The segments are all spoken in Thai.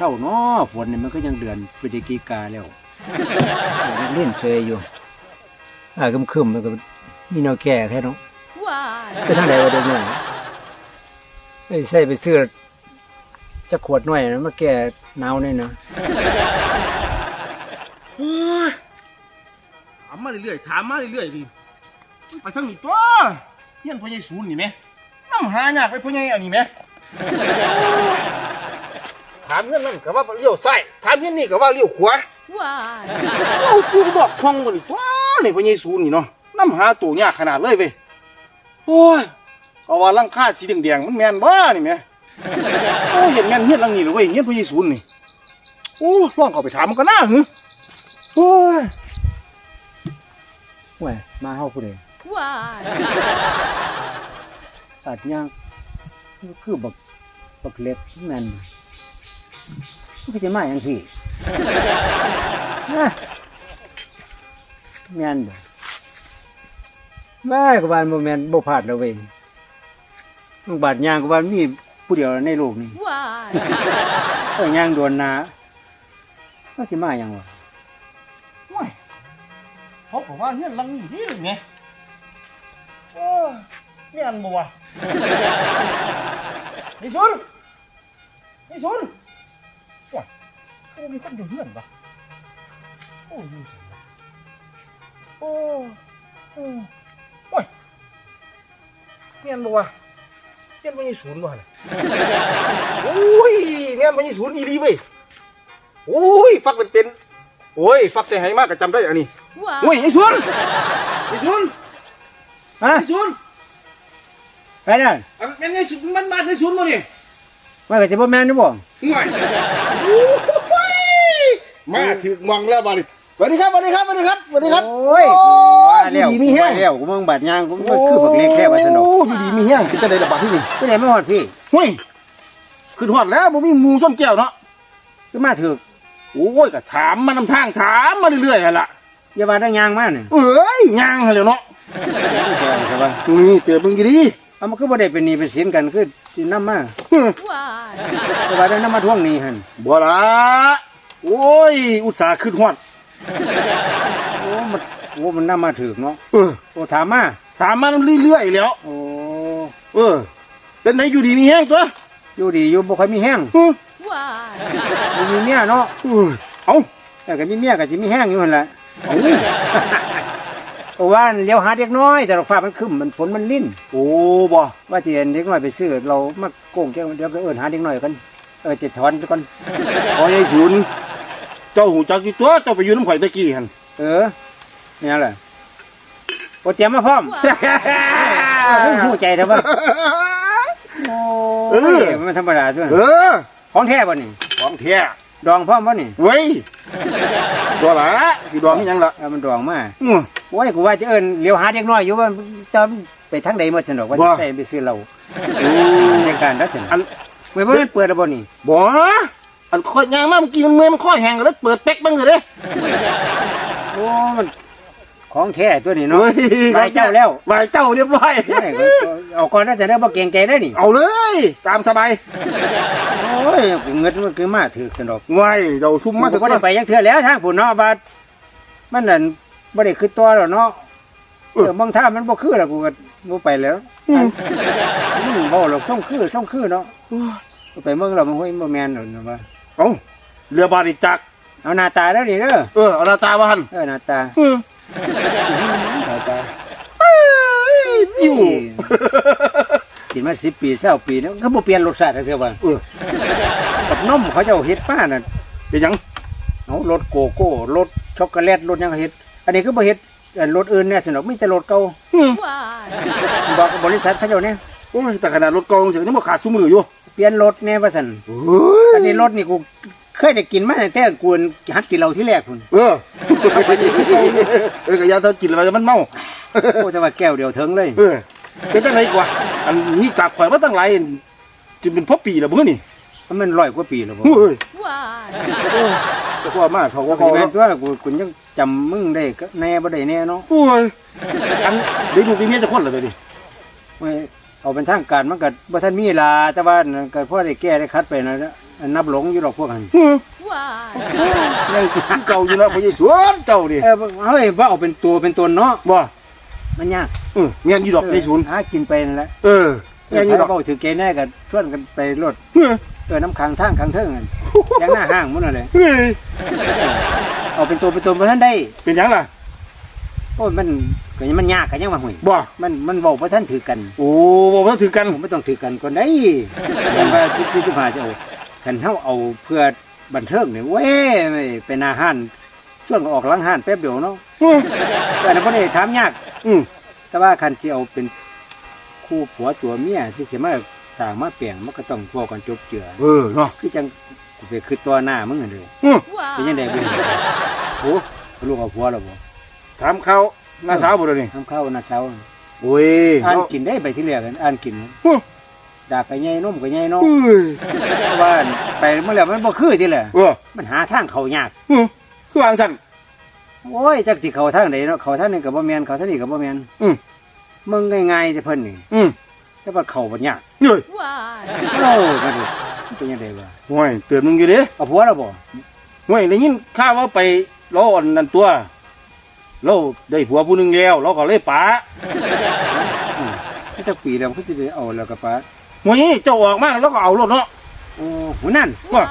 บ่เศร้าเนาะฝนนี่มันก็ยังเดือนพฤศจิกาแล้วเล่นเซยอยู่อ่าคึมๆมันก็มีแนวแก่แค่เนาะ Why? ไปทางใดวะเดี๋ยวนี้ไอ้ใส่ไปซื้อจะขวดหน่อยนะมาแก่หนาวนี่นะโอ้ยถามมาเรื่อยๆถามมาเรื่อยๆดิไปทางนี้ตัวเฮียนพ่อใหญ่ศูนย์นี่แหมน้ำหายากไปพ่อใหญ่อันนี้แหม ถามเฮียนนั่นก็ว่าเลี้ยวซ้ายถามเฮียนนี่ก็ว่าเลี้ยวขวา Why? เอากูก็บอกท่องบ่นี่ตัวนี่พ่อใหญ่ศูนย์นี่เนาะน้ำหาตัวยากขนาดเลยเว้ยโอ้ยก็ว่าลังค่าสีแดงๆมันแม่นบ่นี่แหมโอ้ยเห็นแม่นเฮียนหลังนี้เลยเว้ยเฮียนพ่อใหญ่ศูนย์นี่โอ้ลองเข้าไปถามมันก็น่าหึโอ้ยแหวมาเฮาผู้ใด Why? ตัดย่างคือบักบักเล็บแม่น มันก็จะมาอย่างพี่นะแม่นเด้อแม่ก็บ้านบ่แม่นบ่พลาดแล้วเว้ยมึงบาดย่างก็ว่ามีผู้เดียวในโลกนี้ Why? เอ้ยย่างโดนนาก็สิมาหยังวะโอ้ยเขาบอกว่าเฮียนหลังนี้นี่ไงโอ้ยเฮียนบ่วะนี่ชุนนี่ชุน โอ้ยเขามีคนอยู่เฮียนปะโอ้ยอยู่ไสวะโอ้ยโอ้ยโอ้ยเฮียนบ่วะเฮียนบ่ยี่ศูนย์บ่เนี่ยโอ้ยเฮียนบ่ยี่ศูนย์อีหลีเว้ยโอ้ยฟักเป็นเป็นโอ้ย ฟักใส่ไหมากก็จำได้อันนี้โอ้ย Why? ไอ้ชวนไอ้ชวนฮะไอ้ชวนไปนั่นอันมันไงมันมาไอ้ชวนมาเนี่ย ว่าก็สิบ่แม่นอยู่บ่ง่ายโอ้ยมาถึงมองแล้วบาดิสวัสดีครับสวัสดีครับสวัสดีครับสวัสดีครับโอ้ยโอ้ยมาแล้วดีมีแห้งมาแล้วกูมึงบาดย่างกูมันคือบักเล็กแค่ว่าสนุกโอ้ยดีมีแห้งจะได้ระบาดที่นี่ไปไหนมาฮอดพี่เฮ้ยขึ้นหอดแล้วบ่มีหมูส้มแก้วเนาะคือมาถึกโอ้ยก็ถามมานำทางถามมาเรื่อยๆหั่นล่ะอย่าว่าได้ย่างมาเนี่ยเอ้ยย่างหั่นแหล้วเนาะใช่ป่ะนี่เตือนมึงดี เอามันคือบ่ได้เป็นหนี้เป็นสินกันคือสินำมาๆอื้อ Why? แต่ว่าได้นำมาทวงหนี้หั่นบ่ละโอ้ย อุตส่าห์ขึ้นหอดโอ้มันโอ้มันนำมาถึกเนาะเออ โอ้ถามมาถามมาเรื่อยๆแล้ว โอ้เออ เป็นไหนอยู่ดีมีแห้งตัวอยู่ดีอยู่บ่ค่อยมีแห้งเออ Why? บ่มีเมียเนาะเออเอาแต่ก็มีเมียก็สิมีแห้งอยู่หั่นล่ะเอา เพราะว่าเลี้ยวหาเด็กน้อย แต่ดอกฟ้ามันครึ้มมันฝนมันลิ้นโอ้บ่ว่าที่เด็กน้อยไปซื้อเรามาโกงแก้วเดี๋ยวไปเอิ้นหาเด็กน้อยกันเออจะถอนก่อนพอยายศูนย์เจ้าหูจักอยู่ตัวเจ้าไปอยู่น้ำข่อยตะกี้หันเออเนี่ยแหละโอเตรียมมาพร้อม Why? เออหูใจเถอะว่าเออมันธรรมดาด้วยเออของแท้บ่นี่ของแท้ ดองพร้อมบ่นี่เว้ยตัวละสิดวงนี่ยังละเอามันดองมาอือโอ้ยกูว่าจะเอิ้นเลี้ยวหาเด็กน้อยอยู่ว่าตอนไปทางใดหมดสนอกว่าบ่จะใส่ไปซื้อเราในการรักษาอันไม่ว่ามันเปิดแล้วบ่นี่บ่อันค่อยยางมาเมื่อกี้มันเมื่อยมันค่อยแห้งแล้วเปิดเป๊กเบ้างเถอะเด้โอ้มัน ของแท้ตัวนี้เนาะเฮ้ยใบเจ้าแล้วใบเจ้าเรียบร้อยได้ก็เอาก่อนน่าจะได้บ่เก่งใจได้นี่ เอาเลย ตามสบาย โอ้ยกูเงินมันคือมาถือสนอกไว้เดี๋ยวซุ่มมัมานสักบ่ได้ไปยังเทื่อแล้วทางผู้เนาะบาดมันนั่นบ่ได้คือตัวแล้วเนาะเออบางท่ามันบ่คือแล้วกูก็บ่ไปแล้วอืมอืมบ่หรอกส่งคือส่งคือเนาะไปเมืองเรามันห้ยบ่แม่นหรอกนะว่าเอาเรือบาริจักรเอาหน้าตาแล้วนี่เด้อเออเอาหน้าตาว่าหันเออหน้าตา อืมหน้าตาจิ้วกินมาปี20ปีแล้วก็บ่เปลี่ยนรสชาติจักเทื่อว่าเออกับนมเขาเจ้าเฮ็ดมาน่ะเป็นหยังเอารสโกโก้รสช็อกโกแลตรสหยังเฮ็ด อันนี้คือบ่เฮ็ดเอ่อรสอื่นเนี่ยสนอกมีแต่รสเก่าบอกบริษัทเขาเจ้าเนี่ยโอ้ยแต่ขนาดรถกองเสียงยังบ่ขาดซุ้มืออยู่เปลี่ยนรถแน่ว่าซั่นเฮ้ยอันนี้รถนี่กู เคยได้กินมาตั้งแต่กูหัดกินเหล้าที่แรกพุ่นเออเออกะยาเธอกินแล้วมันเมาโอ้แต่ว่าแก้วเดียวถึงเลย เออเป็นจังไดกว่า อันนี้จับข่อยมาตั้งหลายจนเป็นพ่อปีแล้วมื้อนี่มันร้อยกว่าปีแล้วบ่เฮ้ย Why? แต่ว่ามาเท่าก็ก็เขาแม่แล้นวตัวกูกูยังจำมึงได้ก็แน่บ่ได้แน่เนาะโอ้ยอันเดี๋ยวดูดีเมียจะคนละไปดิเว้ยเอาเป็นทางการมันก็บ่ทันมีลาแต่ว่านั่นก็พอได้แก้ได้คัดไปนะออั นนับหลงอยู่ดอกพวกนั้นอืม Why? ยังคือเก่าอยู่แล้วพ่อใหญ่สวนเจ้าดิเออเฮ้ยว่าเอาเป็นตัวเป็นตนเนาะบ่มันยากอืมแม่นอยู่ดอกในศูนย์หากินไปนั่นแหละเออแม่นอยู่ดอกเบาถือเกณฑ์แน่กันชวนกันไปรถเฮ้ยเออน้ำค้างทางค้างเทิงกันยังหน้าห้างมันอะไรเฮ้ยเอาเป็นตัวเป็นตนมาท่านได้ เป็นหยังล่ะโอ้ยมันก็ยังมันยากกันยังว่าห่วยบ่ มันมันบอกว่าท่านถือกัน โอ้บ่ว่าถือกันผมไม่ต้องถือกันคนได้มันว่าที่ที่ที่ผ่าจะเอา คันเฮาเอาเพื่อบันเทิงเนี่ยเว้ยเป็นอาหารส่วนก็ออกหลังห้านแป๊บเดียวเนาะอืมแต่นั้นบ่ได้ถามยาก อืมแต่ว่าคันสิเอาเป็นคู่ผัวตัวเมียที่สิมาสร้างมาเปลี่ยนมันก็ต้องพอกันจบเจือเออเนาะคือจังกูไปคือตัวหน้ามึงนั่นเด้ออืมเป็นยัง Why? ไงบ่โอ้ลูกเอาผัวแล้วบ่ถามเขาหน้าสาวบ่เดี๋ยวนี้ทำข้าวหน้าเช้าโอ้ยอ่านเนาะกินได้ไปที่แรกอ่านกินอืม ดากก็ใหญ่นมก็ใหญ่เนาะเอ้ยเพราะว่าไปเมื่อแล้วมันบ่คือที่แหละเออมันหาทางเขายากอืมคือวางสั่นโอ้ยจักสิเขาทางไหนเนาะเขาทางนึงก็บ่แม่นเขาทางนี้ก็บ่แม่นอืมมึงง่ายๆแต่เพิ่นนี่อืมแต่ว่าเขาบ่ยากเฮ้ย Why? โอ้มันดิมันเป็นยังไงวะห่วยเตือนมึงอยู่เด้เอาผัวแล้วบ่ห่วยได้ยินข่าวว่าไปล้ออันนั่นตัวเราได้ผัวผู้หนึงแล้ว เราก็เลยป๋าอืมมันจักปีแล้วมันก็สิได้เอาแล้วก็ปะ ห่วยเจ้าออกมาแล้วก็เอารถเนาะโอ้หูนั่น Why?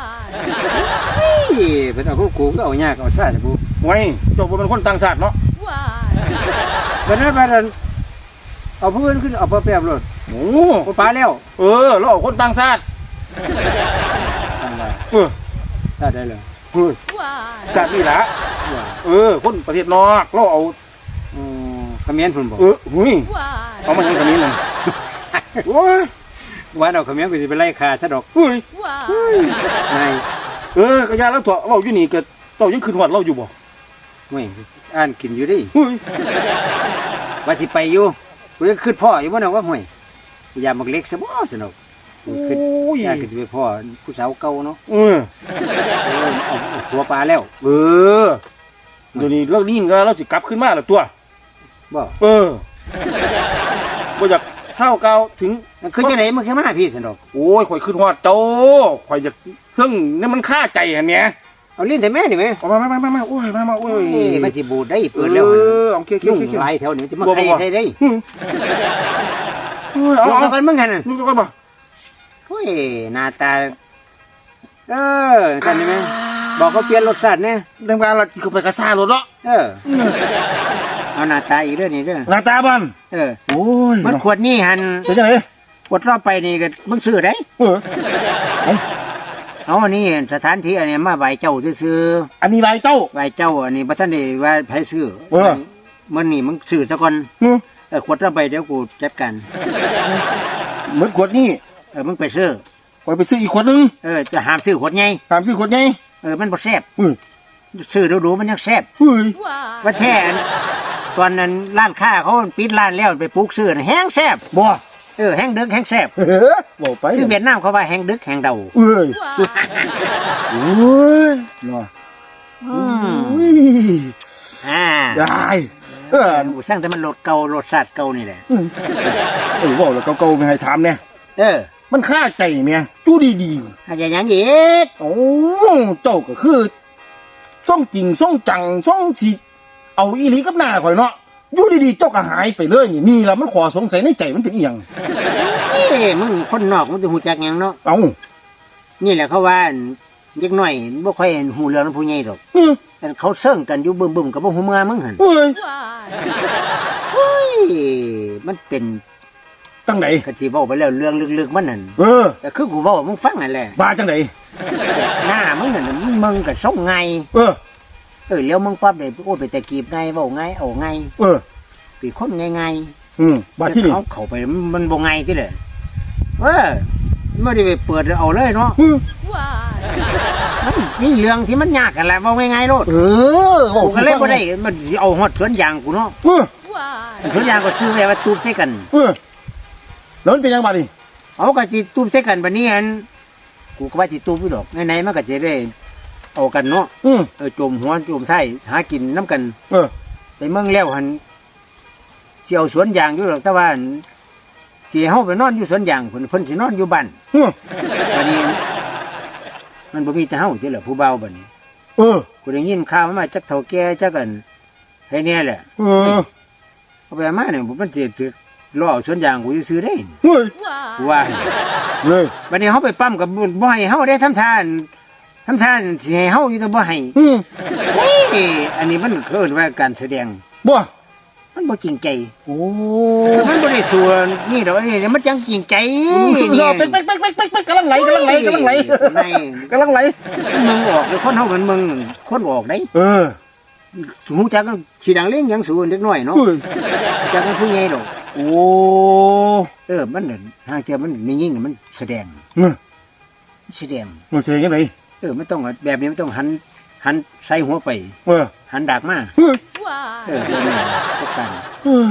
เฮ้ยเพิ่นเอากูกูก็เอายากเอาซ่าแต่บ่ห่วยเจ้าบ่เป็นคนต่างชาติเนาะ Why? เพิ่นนั้นว่านั้นเอาผู้อื่นขึ้นเอาบ่แป๊บรถโอ้บ่ปาแล้ว เออเราเอาคนต่างชาติตั้งว่าเออซ่าได้เลยเฮ้ย Why? ชาตินี่ล่ะว่าเออ คนประเทศนอกเราเอาอ๋อเขมิ้นพุ่นบ่เออหุย Why? เอามาทางคนนี้นั่นโอ้ย ว่าเอาเขมิ้นไปสิไปไล่ฆ่าซะดอกหุย Why? นายเออกระยาแล้วถั่วเราอยู่นี่ก็เจ้ายังคืนหอดเราอยู่บ่เว้ยอ่านกินอยู่ดิหุยว่าสิไปอยู่กูยังคิดพ่ออยู่บ่น่ะว่าห่วยอย่ามักเล็กซะบ่สนุกกูคิดโอ้ยอยากสิไปพ่อผู้สาวเก่าเนาะเออเออเอาเอาผัวปลาแล้ว เออเดี๋ยวนี้เรานี่ก็เราสิกลับขึ้นมาแล้วตัวบ่เออบ่อยาก เท่าเก่าถึงมันคือจังไดมึงแค่มาพี่สนุกโอ้ยข่อยขึ้นหอดเจ้าข่อยจะเครื่องนี่มันค่าใจเห็นไหมเอาลิ้นแต่แม่นี่แม่เอามามามามามาโอ้ยมามาโอ้ยเอ้ยมันสิบูดได้เปิดแล้วเอหั่นอเอาเคี้ยวเคี้ยวยุ่งเคี้ยว หลายแถวนี้มันจะมาบ่บ่ใครบ่ใส่ได้อืมโอ้ยเอายุ่งเอากันมึงหั่นน่ะลูกจะก่อนบ่โอ้ยหน้าตาเออกันได้ไหมบอกเขาเปลี่ยนรสชาติแน่ทำงานละที่เขาไปกระซ่ารถเนาะเออ เอาหน้าตาอีกเด้อนี่เด้อหน้าตาบันเออโอ้ยมันขวดนี่หันเป็นยังไงขวดรอบไปนี่ก็มึงซื้อได้เออเอาอันนี้สถานที่อันนี้มาไหวเจ้าซื้ออันนี้ใบเจ้าๆไหวเจ้าอันนี้บ่ทันได้ว่าไผซื้อเออมันนี่มึงซื้อซะก่อนอืมเออขวดรอบไปเดี๋ยวกูจัดการเหมือนขวดนี่เออมึงไปซื้อข่อยไปซื้ออีกขวดหนึงเออจะห้ามซื้อขวดใหญ่ถามซื้อขวดไงเออมันบ่แซ่บอืมซื้อดูๆมันยังแซ่บเฮ้ย Why? ว่าแท้อัน ตอนนั้นร้านค้าเขาปิดร้านแล้วไปปลูกซื้อน่ะแห้งแซ่บบ่เออแห้งดึกแห้งแซ่บเฮ้ยบอกไปคือเวียดนามเขาว่าแห้งดึกแห้งเดาเอ้ย Why? โอ้ยเนาะอืมอุ้ยอ่าได้ เออสร้างแต่มันรสเก่ารสชาติเก่านี่แหละ เออบอกแล้วเก่าๆไม่ให้ถามเนี่ยเออมันค่าใจเนี่ยจู้ดีอาจจะยังอีก ๆโอ้เจ้าก็คือส่องจริงส่องจังส่องที่ เอาอีหลีกับหน้าข่อยเนาะอยู่ดีๆเจ้าก็หายไปเลยนี่นี่ละมันขอสงสัยในใจมันเป็นอีหยังเอ้มึงคนนอกมึงจะหูจักหยังเนาะ เอ้านี่แหละเขาว่าอันเด็กน้อยบ่ค่อยเห็นหูเรื่องผู้ใหญ่ดอกอืมแต่เขาเซิ่งกันอยู่บึ้มๆกับบ่หูเมือมึงหั่นเอ้ย Why? เฮ้ยมันเป็นจังไหนกะสิเว้าไปแล้วเรื่องลึกๆมันนั่นเออ แต่คือกูเว้าให้มึงฟังนั่นแหละ บาจังไหนหน้ามึงนั่นน่ะมึงมึงก็ส่งไงเออ เออแล้วมึงปั๊บได้โอ้ไปแต่กีบไงเว้าไงเอาไงเออเป็นคนไงๆอืมบาที่นี่เขาเข้าไปมันบ่ไงที่เลยเออไม่ได้ไปเปิดเอาเลยเนาะอืม Why? มันนี่เรื่องที่มันยากกันแหละว่าง่ายๆโลดเออกูก็เลยบ่ได้มันสิเอาฮอดสวนยางกูเนาะเออ Why? สวนยางก็ซื้อไว้ว่าตูบใส่กันเออแล้วมันเป็นยังไงดิเอาก็สิตูบใส่กันบัดนี้อันกูก็ว่าสิตูบอยู่ดอกไหนๆมันก็จะได้ เอากันเนาะอืมเออจมหัวจมไส้หากินน้ำกัน เออ ไปเมืองแล้วหันสิเอาสวนยางอยู่ดอกแต่ว่าอั่นสิเฮาไปนอนอยู่สวนยางเพิ่นเพิ่นสินอนอยู่บ้านเออวันนี้ มันบ่มีแต่เฮาที่แหละผู้เบาบัดนี้เออ กูได้ยินข่าวมาจากเฒ่าแก่จักกันให้แน่แหละเออเอาไปเอามาเนี่ยมันสิถึกล่อสวนยางกูซื้อๆได้เฮ้ยกูว่า เลย บัดนี้เฮาไปปั๊มกับบ่ให้เฮาได้ทำทาน ทำทานสิให้เฮาอยู่แต่บ่ให้อืมเฮ้ยอันนี้มันเกินว่าการแสดง บ่มันบ่จริงใจ โอ้มันบ่ได้ส่วนนี่ดอกนี่มันจังจริงใจนี่เป๊กเป๊กเป๊กเป๊กเป๊กเป๊กกำลังไหลกำลังไหลกำลังไหลในกำลังไหลมึงออกเลยคนเฮากันมึงคนออกได้เออหูจักกันสิดังเลี้ยงหยังสูนเด็กน้อยเนาะเฮ้ยจักกันผู้ใหญ่ดอกโอ้เออมันนั่นหางเทียมันมียิ่งมันแสดงเงินแสดงเงินเสียยังไง เออมันต้องแบบนี้มันต้องหัน หันใส่หัวไป เออหันดากมาเฮ้ยเออพวกนี้พวกกันเออ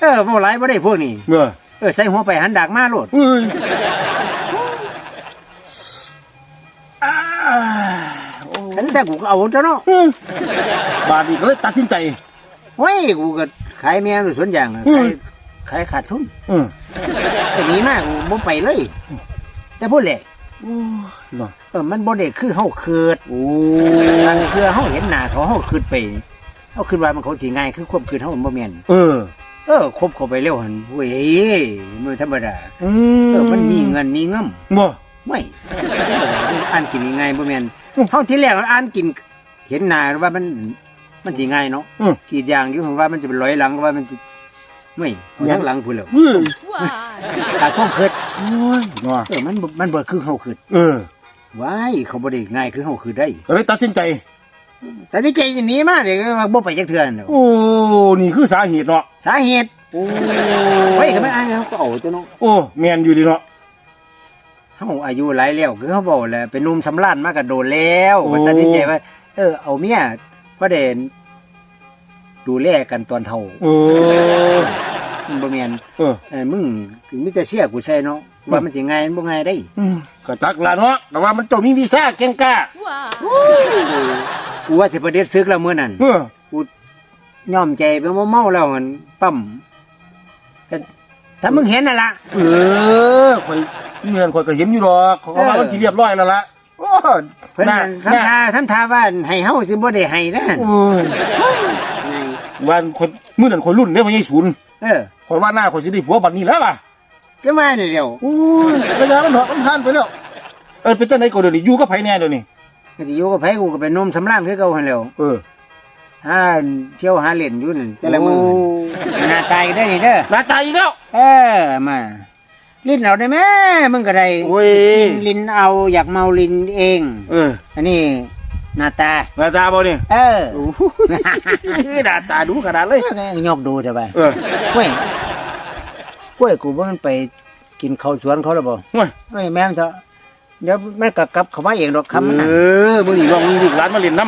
เออบ่หลายบ่ได้พวกนี้เออเออใส่หัวไปหันดากมาโลดเฮ้ยอ่าโอ้ฉันแต่กูก็เอาเจ้าเนาะเฮ้ยบาดนีก็เลยตัดสินใจ เฮ้ยกูก็ขายแมวอยู่สวนยางอะอืขามยขายขาดทุนเออ ก็หนีมากกูบ่ไปเลย แต่พูดแหละโอ้ เนาะเออมันบ่ได้คือเฮาเคิดโอ้บางเทื่อเฮาเห็นหน้าเขาเฮาคิดไปเฮาคิดว่ามันเขาสิง่ายคือความคิดเฮามันบ่แม่นเออ เออคบเข้าไปเร็วหั่นเว้ยมันธรรมดาอืเออมันมีเงินมีงำบ่ไม่อ่านกินง่ายบ่แม่นเฮาที่แรกอ่านกิน เห็นหน้าว่ามัน มันสิง่ายเนาะอืมกรีดยางอยู่ว่ามันจะเป็นร้อยหลังว่ามันสิไม่ทั้งหลังพุ่นแล้วเฮ้ย ตาความคิดโอ้ยเนาะเออมันบ่มันบ่คือเฮาคิดเออว้ายเขาบ่ได้ง่ายคือเฮาคิดได้ก็เลยตัดสินใจแต่นี่ใจจะหนีมาเด้ว่าบ่ไปจักเทื่อนั่นแหละโอ้นี่คือสาเหตุเนาะสาเหตุโอ้เฮ้ยก็มันอ้างเขาก็เอาตัวเนาะโอ้แมนอยู่ดีเนาะเฮาอายุหลายแล้วคือเขาบอกแหละเป็นหนุ่มสำราญมาก็โดนแล้วโอ้ก็ตัดสินใจว่าเออเอาเมียบ่ได้ดูแลกันตอนเฒ่าโอ้มัน บ่แม่นเออเออมึงมีแต่เสียกูใส่เนาะว่ามันสิง่ายมันบ่ง่ายได้อืมก็จักละเนาะแต่ว่ามันต้องมีวีซ่าเก่งกล้ากูว่าสิประเด็ดซึกแล้วมื้อนั้นเออยอมใจไปเมาๆแล้วมันปั๊มแต่ถ้ามึงเห็นน่ะล่ะเออข่อยเงินข่อยก็เห็นอยู่หรอกเขาก็ว่าเออมันสิเรียบร้อยแล้วล่ะโอ้เพิ่นน่านั่นทำท่าทำท่าว่าให้เฮาสิบ่ได้ให้นะโอ้ยไง วันคนมื้อนั้นข่อยรุ่นเด้บ่ใช่ศูนย์เออข่อยว่าหน้าข่อยสิได้ผัวบัดนี้แล้วล่ะก็มาเร็วโอ้ยระยะมันเถอะมันผ่านไปแล้วเออเป็นจังไดก็เดี๋ยวนี้อยู่กับไผแน่เดี๋ยวนี้ก็สิอยู่กับไผกูก็เป็นหนมสำราญคือเก่าหั่นแหล้วเออหาเที่ยวหาเล่นอยู่นั่นแต่ละมื้อโหน้าตายก็ได้นี่เด้อหน้าตายอีกแล้ว เออมาลิ้นเอาได้ไหมมึงก็ได้โอ้ย ลิ้นเอาอยากเมาลิ้นเอง เออ อันนี้ หน้าตา หน้าตาบ่เนี่ยเออโอ้โหหน้าตาดูขนาดเลยยกดูจะไปเออกล้วยกล้วยกูว่ามันไปกินข้าวสวนเขาแล้วบ่โอ้ยเฮ้ยแม่งเถอะเดี๋ยวมันกลับกลับเขามาเองดอกคำมันเอน่ะอมึงอีกลองลูกหลานมาเล่นน้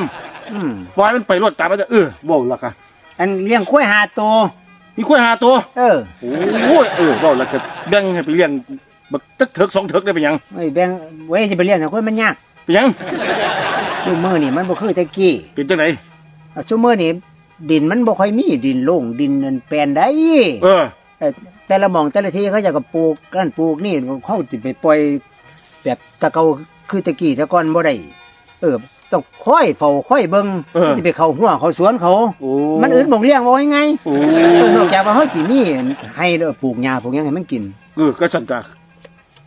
อืมำปล่อยมันไปรวดตามมันจะเออบ่ละกะอันเลี้ยงกล้วยหาตัวมีกล้วยหาตัว เออโอ้ยเออบ่ละกะแบ่งให้ไปเลี้ยงบักตึกเถิกสองเถิกได้เป็นหยังไอ้ยแบ่งไว้จะไปเลี้ยงแต่กล้วยมันยากเป็นหยัง ซุมื้อนี่มันบ่คือแต่กี้เป็นจังไหนเอาซุมื้อนี่ดินมันบ่ค่อยมีดินโล่งดินนั่นแปลนได้เออเออแต่ละหม่องแต่ละที่เขาจะก็ปลูกกันปลูกนี่เขาสิไปปล่อยแบบตะเกาคือตะกี้ตะก่อนบ่ได้เออต้องค่อยเฝ้าค่อยเบิ่งเออสิไปเข้าหัวเข้าสวนเขาโอ้มันอื่นบ่งเลี้ยงบ่ยังไงโอ้เออนอกจากว่าเฮาสิมีให้เด้อปลูกหญ้าปลูกหยังให้มันกินเออก็สั่นกะ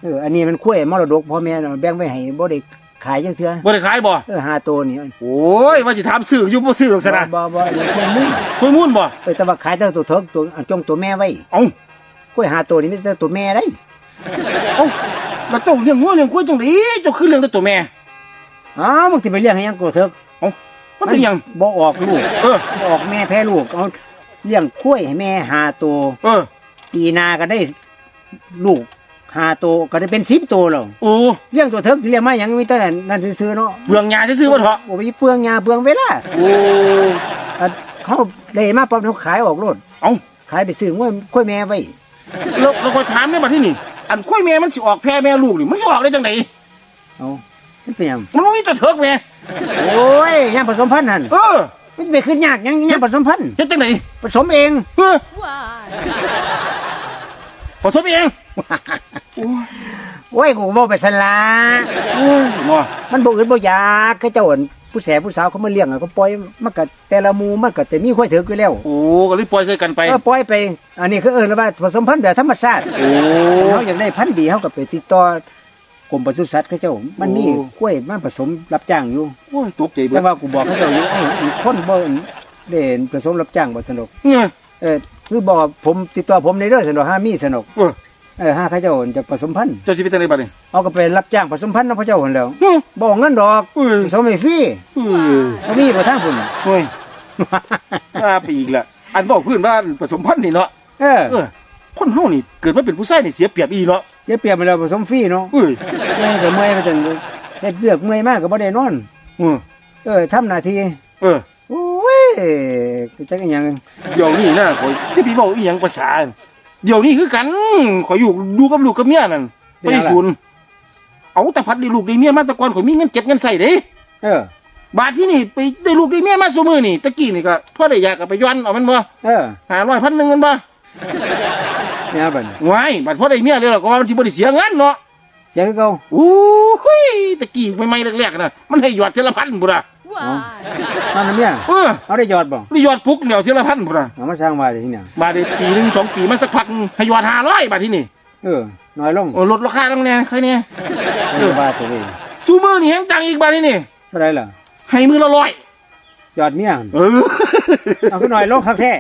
เอออันนี้มันคุ้ยมรดกพ่อแม่แบ่งไว้ให้บ่ได้ ขายจังเทื่อบ่ได้ขายบ่เออหาตัวนี่โอ้ยว่าสิถามซื้ออยู่บ่ซื้อหรอกซะนะบ่บ่บ่คุ้ยมึงคุยมุ่นบ่เออแต่ว่าขายแต่ตัวเถิกตัวอันจงตัวแม่ไว้เอ้าคุ้ยหาตัวนี่มีแต่ตัวแม่ได้เอ้าแล้วเจ้าเลี้ยงงัวเลี้ยงควายจังได๋เจ้าคือเลี้ยงแต่ตัวแม่อ้าวมึงสิไปเลี้ยงให้หยังตัวเถิกมันเป็นหยังบ่ออกลูกเออบ่ออกแม่แพ้ลูกเอาเลี้ยงคุ้ยให้แม่หาตัวเออปีหนาก็ได้ลูก หาตัวก็ได้เป็น10ตัวแล้วโอ้เลี้ยงตัวเถิกเลี้ยงมาหยังมีแต่นั่นซื่อๆเนาะเบืองหญ้าซื่อๆบ่เถาะโอ้ยเปลืองหญ้าเปลืองเวลาโอ้อะเขาได้มาปั๊บเขาขายออกรถเอ้าขายไปซื้อง้วยกล้วยแม่ไว้แล้วเราก็ถามได้บัดที่นี่อันควายแม่มันสิออกแพร่แม่ลูกนี่มันสิออกได้จังไดเอามันเป็นหยังมันบ่มีแต่เถิกแม่โอ้ยยามผสมพันธุ์นั่นเออมันไปขึ้นยากหยังยามผสมพันธุ์เฮ็ดจังไดผสมเองเออ ผสมเองโโอ้ยกูก็บอกไปสละโอ้ยเนาะมันบ่อื่นบ่อยากเขาเจ้าอั่นผู้แสผู้สาวเขามาเลี้ยงอะก็ปล่อยมันก็แต่ละหมู่มันก็จะมีค่อยถืออยู่แล้วโอ้ก็เลยปล่อยใส่กันไปเออปล่อยไป อันนี้คือเอิ้นว่าผสมพันธุ์แบบธรรมชาติโอ้เขาอยากได้พันธุ์ดีเขาก็ไปติดต่อกรมปศุสัตว์เขาเจ้า มันมีโอ้กล้วยมันผสมรับจ้างอยู่โอ้ยตกใจเบิแต่ดว่ากูบอกเขาเจ้าอยู่เอ้าอีกคนบ่ได้ผสมรับจ้างบ่สนุกเนี่ยเออ คือบอกว่าผมติดต่อผมในเรื่องสนุกห้ามีสนุกเออเออห้าเขาเจ้าจะผสมพันธุ์เจ้าสิไปจังไดบัดนี้ เอาก็ไปรับจ้างผสมพันธุ์นำพระเจ้าคนแล้วอืมบอกเงินดอกเอ้ยผสมให้ฟรีเอ้ยบ่มีบ่ทางพุ่นเฮ้ยห้าปีอีกและอันบอกพื้นบ้านผสมพันธุ์นี่เนาะเออเออคนเฮานี่เกิดมาเป็นผู้ชายนี่เสียเปรียบอีเนาะเสียเปรียบไปแล้วผสมฟรีเนาะเอ้ยเมื่อยก็เมื่อยไปจนเฮ็ดเลือกเมื่อยมากก็บ่ได้นอน เออเออทำหน้าที่เออโอ้ย จักอีหยังเดี๋ยวนี้นะข่อยที่พี่บอกอีหยังภาษาเดี๋ยวนี้คือกันข่อยอยู่ดูกับลูกกับเมียนั่นไปศูนย์เอาแต่พัดได้ลูกได้เมียมาแตะก่อนข่อยมีเงินเก็บเงินใส่เด้เออบาทที่นี่ไปได้ลูกได้เมียมาซุมือนี่ตะกี้นี่ก็พ่อได้อยากก็ไปย้อนเอามันบ่เออหาร้อยพันหนึ่งมันบ่แม่บัดนี้ไว้บาทพ่อได้เมียเลยหรอกก็ว่ามันสิบ่ได้เสียเงินเนาะเสียคือเก่าโอ้ยตะกี้ใหม่ๆแรกๆน่ะมันให้หยอดเทละพันพุ่ นน่ะ Why? นั่นน่ะเมียเออเอาได้ยอดบ่นี่หยอดปุ๊กเดียวเทละพันพุ่นน่ะเอามาสร้างมาได้ที่เนี่ยบาทได้ปีหนึงสองปีมาสักพักให้หยอด500บาทที่นี่เออน้อยลงโอ้ลดราคาลงแน่ค่อยเนี่ยเออว่าตัวเองซูมือนี่แฮงจังอีกบาทนี่นี่เท่าไหร่ล่ะให้มือละร้อยยอดเมียหั่นเออเอาขึ้นหน่อยลงคักแท้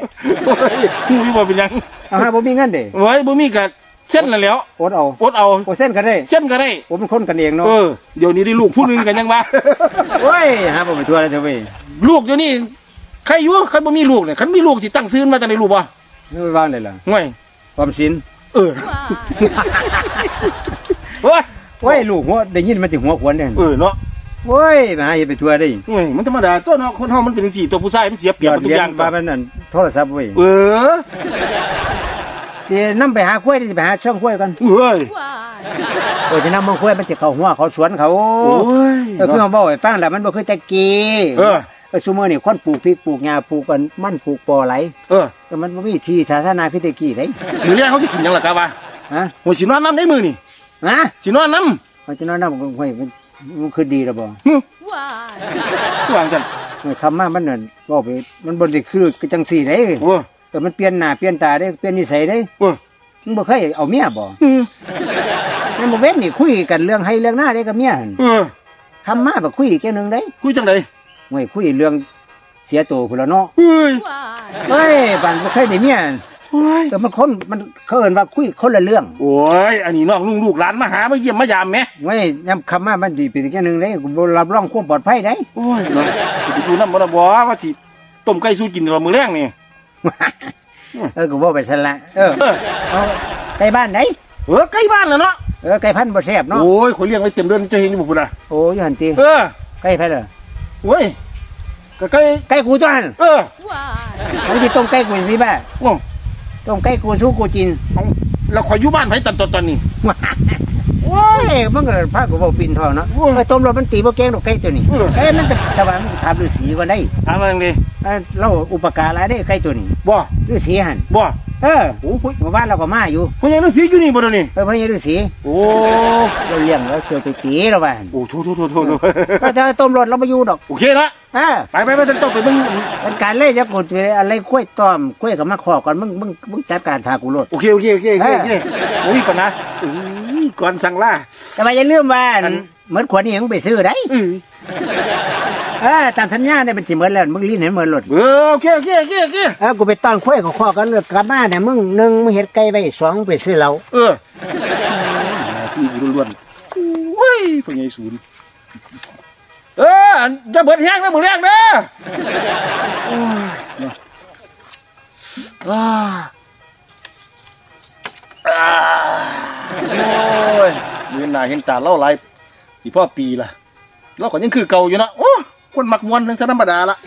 โอ้ยหูยบ่เป็นหยังเอาหาบ่มีเงินเด้ ไว้บ่มีก็ เส้นนั่นแหล้วอดเอาอดเอาโอเส้นกันได้เส้นก็ได้ผมเป็นคนกันเองเนาะเออเดี๋ยวนี้ได้ลูกผู้หนึงกันยังว่าโอ้ยหาบ่ไปทั่วแล้วเจ้าเว้ยลูกเดี๋ยวนี้ใครอยู่ใครบ่มีลูกเนี่ยคันมีลูกสิตั้งซื้อมาจังได๋ลูกบ่นี่ไปวางได้ล่ะห่วยความสินเออ Why? โอ้ยโอ้ยลูกหัวได้ยินมันสิหัวขวนเด้เออเนาะโอ้ยมาหาเฮ็ดไปทั่วได้ห่วยมันธรรมดาตัวเนาะคนเฮามันเป็นจังซี่ตัวผู้ชายมันเสียเปรียบยอหมดดทุเรีกยอย่างนว่ามันนั่นโทรศัพท์เว้ยเออ สินำไปหาข้วยสิไปหาช่องข้วยกันเอ้ย Why? โอ้ยสินำมันข้วยมันสิเข้าหัวเขาสวนเขาโอ้ยเออคือเขาบอกให้ฟังแล้วมันบ่คือแต่กี้เออเออซุมื้อนี่คนปลูกพริกปลูกหญ้าปลูกกันมันปลูกปอไหลเออก็มันบ่มีที่สาธารณะคือแต่กี้เด้มื้อแรกเขาสิกินหยังล่ะกะว่าฮะโหสินอนน้ำได้มื้อนี่ฮะสินอนน้ำมันจะนอนนำห้วยมันมันคือดีแล้วบ่ Why? วางซั่นห้วยคำมามันนั่นบอกไปมันบ่ได้คือจังซี่เด้โอ้ แต่มันเปลี่ยนหน้าเปลี่ยนตาเด้เปลี่ยนนิสัยเด้โอ้มึงบ่เคยเอาเมียบ่อืมในบ่เว้นนี่คุยกันเรื่องให้เรื่องหน้าเด้กับเมียหั่นเออคำมาบ่คุยอีกแค่ยหนึงเด้คุยจังได๋ห้วยคุยเรื่องเสียตัวพุ่นแล้วเนาะเฮ้ย Why? เฮ้ยบันบ่เคยได้เมียโอ้ยแต่มันคนมันเขาเอิ้นว่าคุยคนละเรื่องโอ้ยอันนี้น้องลุงลูกหลานมาหามาเยี่ยมมายามแหม่เว้ยยามคำมามันสิเป็นแค่ยหนึงเด้กูบ่รับรองความปลอดภัยได้ โอ้ยเนาะสิไปดูน้ำบ่ละบ่ว่าสิต้มไก่สู้กินตลอดมื้อแรงนี่ เออกูบ่ไปซั่นละเออเออเอาไก่บ้านไหนเออไก่บ้านแล้วเนาะเออไก่พันธุ์บ่แซ่บเนาะโอ้ยข่อยเลี้ยงไว้เต็มเดือนจะเห็นอยู่บ่พุ่นน่ะโอ้ยหั่นติเออไก่พันธุ์เหรอโอ้ยก็ไก่ไก่กูตัวนั้นเออ Why? เอาที่ต้มไก่กูสิบ้าโอ้ต้มไก่กูสู้กูกินเอาแล้วข่อยอยู่บ้านไผตอนตอนตอนนี้ โอ้ยมันก็พากูเว้าปินทองเนาะโอ้ยไอ้ต้มแล้วมันตีบ่เก่งดอกไก่ตัวนี้เออไก่มันก็แต่ว่ามันถามฤาษีก่อนได้ถามว่าจังได เออเราอุปการะได้ไก่ตัวนี้บ่ฤาษีหั่นบ่เออโอ้ยเมื่อวานเราก็มาอยู่พ่อใหญ่ฤาษีอยู่นี่บ่เดี๋ยวนี้เออพระยาฤาษีโอ้เราเลี้ยงเราเจอไปตีเราบ้านโอ้โทษโทษโทษโทษโทษก็จะต้มรถเรามาอยู่ดอกโอเคละเออไปไปไปต้องต้องไปเบิ่งเป็นการเล่นยักษ์กูจะอะไรกล้วยต้อมกล้วยกับมาขอก่อนมึงมึงมึงจัดการทากูรถ โอเคโอเคโอเคโอเคโอเคโอ้ยก่อนนะอุ้ยก่อนสั่งล่า แต่ว่าอย่าลืมว่าอัน เหมือนขวดนี่ยังไปซื้อได้ อือ เออตามสัญญาเนี่ยเป็นสิเหมือนแล้วมึงลิ้นเห็นเหมือนรถเออโอเคโอเคโอเคโอเคเออกูไปต้อนกล้วยกับขอกันเลือกกลับมาเนี่ยมึงหนึ่งมึงเห็ดไก่ไปสองมึงไปซื้อเราเออหน้าที่ล้วนๆโอ้ยพ่อใหญ่ศูนย์เออจะเบิดแห้งนะมือแรกเด้อโอ้ยเนาะอ่าอ่าโอ้ยมือหน้าเห็นตาเล่าหลายสิพ่อปีละเราก็ยังคือเก่าอยู่เนาะโอ้ คนมักมวนทั้งธรรมดาละ